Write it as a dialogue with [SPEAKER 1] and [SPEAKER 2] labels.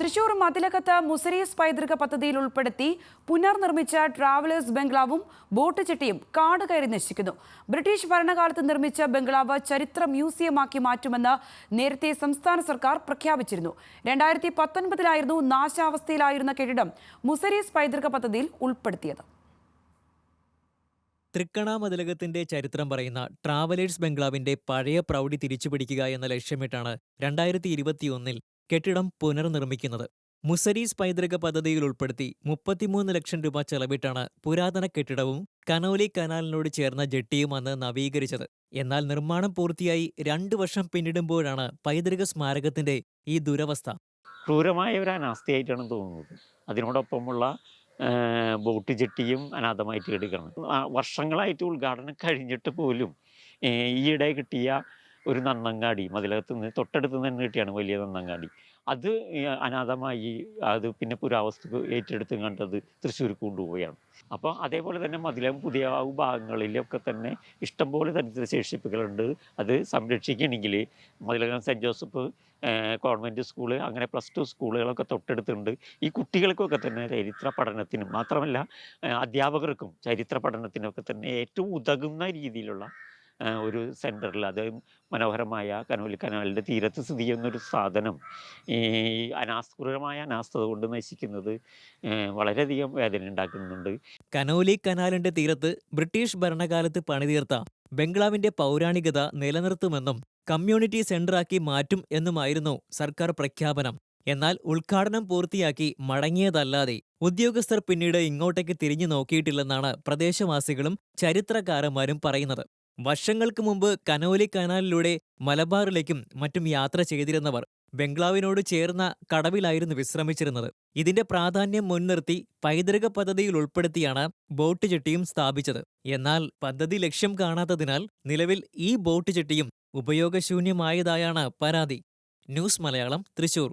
[SPEAKER 1] തൃശൂർ മതിലകത്ത് മുസരീസ് പൈതൃക പദ്ധതിയിൽ ഉൾപ്പെടുത്തി പുനർനിർമ്മിച്ച ട്രാവലേഴ്സ് ബംഗ്ലാവും ബോട്ട് ചെട്ടിയും കാട് കയറി നശിക്കുന്നു. ബ്രിട്ടീഷ് ഭരണകാലത്ത് നിർമ്മിച്ച ബംഗ്ലാവ് ചരിത്ര മ്യൂസിയമാക്കി മാറ്റുമെന്ന് നേരത്തെ സംസ്ഥാന സർക്കാർ പ്രഖ്യാപിച്ചിരുന്നു. രണ്ടായിരത്തി പത്തൊൻപതിലായിരുന്നു നാശാവസ്ഥയിലായിരുന്ന കെട്ടിടം മുസരീസ് പൈതൃക പദ്ധതിയിൽ ഉൾപ്പെടുത്തിയത്.
[SPEAKER 2] തൃക്കണാമതിലകത്തിന്റെ ചരിത്രം പറയുന്ന ട്രാവലേഴ്സ് ബംഗ്ലാവിന്റെ പഴയ പ്രൗഢി തിരിച്ചുപിടിക്കുക എന്ന ലക്ഷ്യമിട്ടാണ് രണ്ടായിരത്തി ഇരുപത്തിയൊന്നിൽ കെട്ടിടം പുനർനിർമ്മിക്കുന്നത്. മുസരീസ് പൈതൃക പദ്ധതിയിൽ ഉൾപ്പെടുത്തി മുപ്പത്തിമൂന്ന് ലക്ഷം രൂപ ചെലവിട്ടാണ് പുരാതന കെട്ടിടവും കനോലി കനാലിനോട് ചേർന്ന ജെട്ടിയും അന്ന് നവീകരിച്ചത്. എന്നാൽ നിർമ്മാണം പൂർത്തിയായി രണ്ടു വർഷം പിന്നിടുമ്പോഴാണ് പൈതൃക സ്മാരകത്തിന്റെ ഈ ദുരവസ്ഥ.
[SPEAKER 3] ക്രൂരമായ ഒരു അനാസ്ഥയായിട്ടാണ് തോന്നുന്നത്. അതിനോടൊപ്പമുള്ള ബോട്ട് ജെട്ടിയും അനാഥമായിട്ട് കിടക്കണം വർഷങ്ങളായിട്ട് ഉദ്ഘാടനം കഴിഞ്ഞിട്ട് പോലും ഈയിടെ കിട്ടിയ ഒരു നന്നങ്ങാടി മതിലകത്ത് നിന്ന് തൊട്ടടുത്ത് നിന്ന് കിട്ടിയാണ് വലിയ നന്നങ്ങാടി. അത് അനാഥമായി അത് പിന്നെ പുരാവസ്തു ഏറ്റെടുത്ത് കണ്ടത് തൃശ്ശൂർ കൊണ്ടുപോവുകയാണ്. അപ്പോൾ അതേപോലെ തന്നെ മതിലകം പുതിയ ഭാഗങ്ങളിലൊക്കെ തന്നെ ഇഷ്ടംപോലെ ചരിത്ര ശേഷിപ്പുകളുണ്ട്. അത് സംരക്ഷിക്കണമെങ്കിൽ മതിലകം സെന്റ് ജോസഫ് കോൺവെന്റ് സ്കൂൾ അങ്ങനെ പ്ലസ് ടു സ്കൂളുകളൊക്കെ തൊട്ടടുത്തുണ്ട്. ഈ കുട്ടികൾക്കൊക്കെ തന്നെ ചരിത്ര പഠനത്തിനും മാത്രമല്ല അധ്യാപകർക്കും ചരിത്ര പഠനത്തിനൊക്കെ തന്നെ ഏറ്റവും ഉതകുന്ന രീതിയിലുള്ള ഒരു സെന്ററിൽ അത് മനോഹരമായ കനോലി കനാലിന്റെ തീരത്ത് സ്ഥിതി ചെയ്യുന്നൊരു സാധനം. ഈ അനാസ്കുരമായ അനാസ്ഥത കൊണ്ട് നശിക്കുന്നത് വളരെയധികം വേദന ഉണ്ടാക്കുന്നുണ്ട്.
[SPEAKER 2] കനോലി കനാലിന്റെ തീരത്ത് ബ്രിട്ടീഷ് ഭരണകാലത്ത് പണിതീർത്ത ബംഗ്ലാവിന്റെ പൗരാണികത നിലനിർത്തുമെന്നും കമ്മ്യൂണിറ്റി സെന്ററാക്കി മാറ്റും എന്നുമായിരുന്നു സർക്കാർ പ്രഖ്യാപനം. എന്നാൽ ഉദ്ഘാടനം പൂർത്തിയാക്കി മടങ്ങിയതല്ലാതെ ഉദ്യോഗസ്ഥർ പിന്നീട് ഇങ്ങോട്ടേക്ക് തിരിഞ്ഞു നോക്കിയിട്ടില്ലെന്നാണ് പ്രദേശവാസികളും ചരിത്രകാരന്മാരും പറയുന്നത്. വർഷങ്ങൾക്ക് മുമ്പ് കനോലി കനാലിലൂടെ മലബാറിലേക്കും മറ്റും യാത്ര ചെയ്തിരുന്നവർ ബംഗ്ലാവിനോട് ചേർന്ന കടവിലായിരുന്നു വിശ്രമിച്ചിരുന്നത്. ഇതിന്റെ പ്രാധാന്യം മുൻനിർത്തി പൈതൃക പദ്ധതിയിൽ ഉൾപ്പെടുത്തിയാണ് ബോട്ട് ചെട്ടിയും സ്ഥാപിച്ചത്. എന്നാൽ പദ്ധതി ലക്ഷ്യം കാണാത്തതിനാൽ നിലവിൽ ഈ ബോട്ട് ചെട്ടിയും ഉപയോഗശൂന്യമായതായാണ് പരാതി. ന്യൂസ് മലയാളം തൃശൂർ.